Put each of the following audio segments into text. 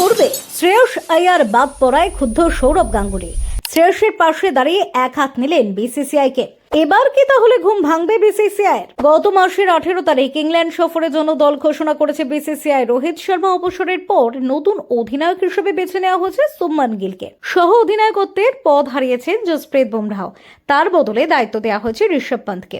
করবে শ্রেয়স আয়ার বাদ পড়ায় ক্ষুব্ধ সৌরভ গাঙ্গুলি। শ্রেয়সের পাশে দাঁড়িয়ে এক হাত নিলেন বিসিসিআই কে এবার কি তাহলে ঘুম ভাঙবে বিসিসিআই গত মাসের আঠেরো তারিখ ইংল্যান্ড সফরের জন্য দল ঘোষণা করেছে বিসিসিআই রোহিত শর্মা অবসরের পর নতুন অধিনায়ক হিসেবে বেছে নেওয়া হয়েছে সুম্মান গিলকে। সহ অধিনায়কত্বের পদ হারিয়েছেন জসপ্রীত বুমরাহ। তার বদলে দায়িত্ব দেওয়া হয়েছে ঋষভ পন্থকে।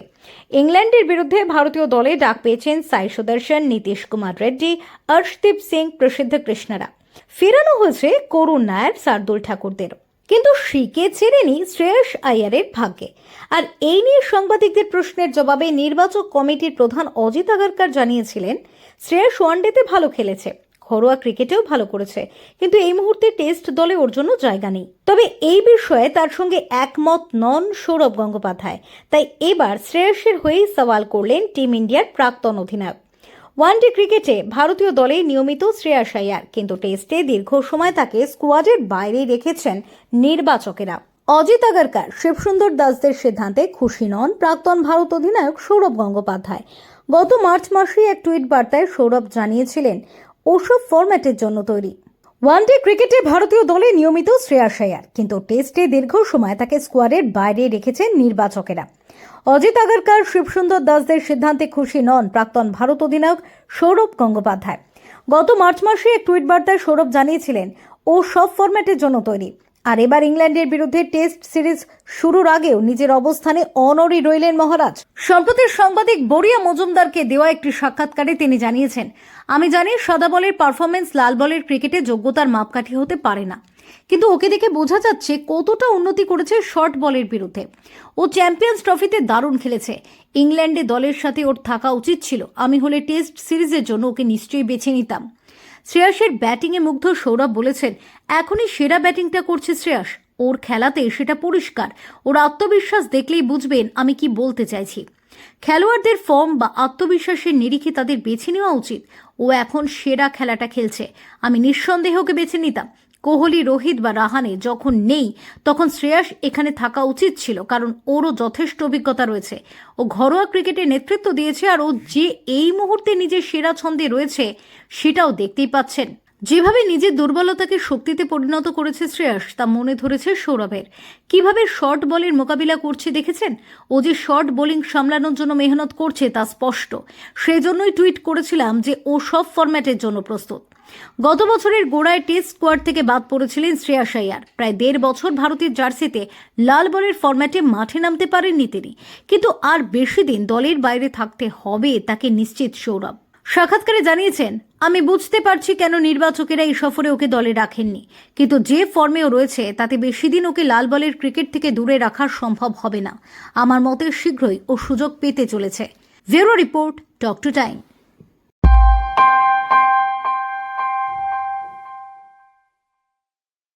ইংল্যান্ডের বিরুদ্ধে ভারতীয় দলে ডাক পেয়েছেন সাই সুদর্শন, নীতিশ কুমার রেড্ডি, অর্শদীপ সিং, প্রসিদ্ধ কৃষ্ণরা। ফেরানো হয়েছে করুণ নায়ার শার্দুল ঠাকুরদের। কিন্তু শিকে ছেড়েনি শ্রেয়স আয়ারের ভাগ্যে। আর এই নিয়ে সাংবাদিকদের প্রশ্নের জবাবে নির্বাচক কমিটির প্রধান অজিত আগারকার জানিয়েছিলেন, শ্রেয়স ওয়ানডেতে ভালো খেলেছে, ঘরোয়া ক্রিকেটেও ভালো করেছে, কিন্তু এই মুহূর্তে টেস্ট দলে ওর জন্য জায়গা নেই। তবে এই বিষয়ে তার সঙ্গে একমত নন সৌরভ গঙ্গোপাধ্যায়। তাই এবার শ্রেয়সের হয়েই সওয়াল করলেন টিম ইন্ডিয়ার প্রাক্তন অধিনায়ক। ওয়ানডে ক্রিকেটে ভারতীয় দলে নিয়মিত শ্রেয়াস আয়ার কিন্তু টেস্টে দীর্ঘ সময় তাকে স্কোয়াডের বাইরে রেখেছেন নির্বাচকেরা। অজিত আগারকার, শিবসুন্দর দাসদের সিদ্ধান্তে খুশি নন প্রাক্তন ভারত অধিনায়ক সৌরভ গঙ্গোপাধ্যায়। গত মার্চ মাসে এক টুইট বার্তায় সৌরভ জানিয়েছিলেন, ওসব ফরম্যাটের জন্য তৈরি। ওয়ানডে ক্রিকেটে ভারতীয় দলে নিয়মিত শ্রেয়া আয়ার কিন্তু টেস্টে দীর্ঘ সময় তাকে স্কোয়াডের বাইরে রেখেছেন নির্বাচকেরা। অজিত আগরকার, শিবসুন্দর দাসদের সিদ্ধান্তে খুশি নন প্রাক্তন ভারত অধিনায়ক সৌরভ গঙ্গোপাধ্যায়। গত মার্চ মাসে এক টুইট বার্তায় সৌরভ জানিয়েছিলেন, ও সব ফরম্যাটের জন্য তৈরি। আর এবার ইংল্যান্ডের বিরুদ্ধে টেস্ট সিরিজ শুরুর আগেও নিজের অবস্থানে অনড়ি রইলেন মহারাজ। সম্প্রতি সাংবাদিক বরিয়া মজুমদারকে দেওয়া একটি সাক্ষাৎকারে তিনি জানিয়েছেন, আমি জানি সাদা বলের পারফরমেন্স লাল বলের ক্রিকেটে যোগ্যতার মাপকাঠি হতে পারে না। কিন্তু ওকে দেখে বোঝা যাচ্ছে কতটা উন্নতি করেছে শর্ট বলের বিরুদ্ধে। ও চ্যাম্পিয়ন্স ট্রফিতে দারুণ খেলেছে। ইংল্যান্ডে দলের সাথে ওর থাকা উচিত ছিল। আমি হলে টেস্ট সিরিজের জন্য ওকে নিশ্চয়ই বেছে নিতাম। শ্রেয়াসের ব্যাটিংয়ে মুগ্ধ সৌরভ বলেছেন, এখনই সেরা ব্যাটিংটা করছে শ্রেয়াস। ওর খেলাতে সেটা পরিষ্কার। ওর আত্মবিশ্বাস দেখলেই বুঝবেন আমি কি বলতে চাইছি। খেলোয়াড়দের ফর্ম বা আত্মবিশ্বাসের নিরিখে তাদের বেছে নেওয়া উচিত। ও এখন সেরা খেলাটা খেলছে। আমি নিঃসন্দেহকে বেছে নিতাম। কোহলি, রোহিত বা রাহানে যখন নেই, তখন শ্রেয়াস এখানে থাকা উচিত ছিল, কারণ ওরও যথেষ্ট অভিজ্ঞতা রয়েছে। ও ঘরোয়া ক্রিকেটে নেতৃত্ব দিয়েছে আর ও যে এই মুহূর্তে নিজের সেরা ছন্দে রয়েছে, সেটাও দেখতেই পাচ্ছেন। যেভাবে নিজের দুর্বলতাকে শক্তিতে পরিণত করেছে শ্রেয়াস, তা মনে ধরেছে সৌরভের। কীভাবে শর্ট বলের মোকাবিলা করছে দেখেছেন? ও যে শর্ট বোলিং সামলানোর জন্য মেহনত করছে তা স্পষ্ট। সেই জন্যই টুইট করেছিলাম যে ও সব ফরম্যাটের জন্য প্রস্তুত। গত বছরের গোড়ায় টেস্ট স্কোয়াড থেকে বাদ পড়েছিলেন শ্রেয়াস আয়ার প্রায় দেড় বছর ভারতের জার্সিতে লাল বলের ফরম্যাটে মাঠে নামতে পারেননি তিনি। কিন্তু আর বেশি দিন দলের বাইরে থাকতে হবে তাকে নিশ্চিত সৌরভ। সাক্ষাৎকারে জানিয়েছেন, আমি বুঝতে পারছি কেন নির্বাচকেরা এই সফরে ওকে দলে রাখেননি। কিন্তু যে ফর্মেও রয়েছে, তাতে বেশি দিন ওকে লাল বলের ক্রিকেট থেকে দূরে রাখা সম্ভব হবে না। আমার মতে শীঘ্রই ও সুযোগ পেতে চলেছে। ভেরো রিপোর্ট টক টু টাইম।